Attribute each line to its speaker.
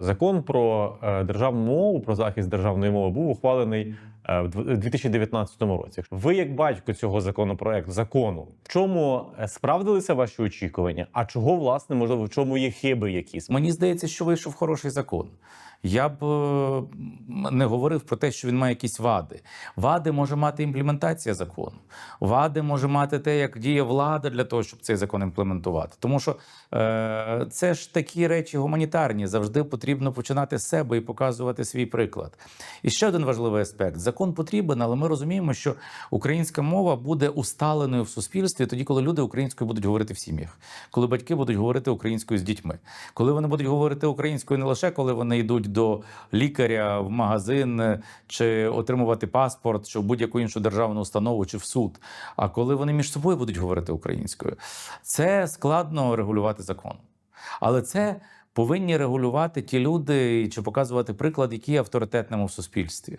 Speaker 1: Закон про е, державну мову, про захист державної мови був ухвалений в 2019 році. Ви, як батько цього законопроекту, закону, в чому е, справдилися ваші очікування? А чого власне можливо в чому є хиби якісь?
Speaker 2: Мені здається, що вийшов хороший закон. Я б е, не говорив про те, що він має якісь вади. Вади може мати імплементація закону. Вади може мати те, як діє влада для того, щоб цей закон імплементувати. Тому що е, це ж такі речі гуманітарні. Завжди потрібно починати з себе і показувати свій приклад. І ще один важливий аспект: закон потрібен, але ми розуміємо, що українська мова буде усталеною в суспільстві тоді, коли люди українською будуть говорити в сім'ях, коли батьки будуть говорити українською з дітьми, коли вони будуть говорити українською не лише коли вони йдуть до лікаря в магазин е, чи отримувати паспорт, чи в будь-яку іншу державну установу чи в суд, а коли вони між собою будуть говорити українською. Це складно регулювати законом. Але це повинні регулювати ті люди чи показувати приклад, які є авторитетними в суспільстві.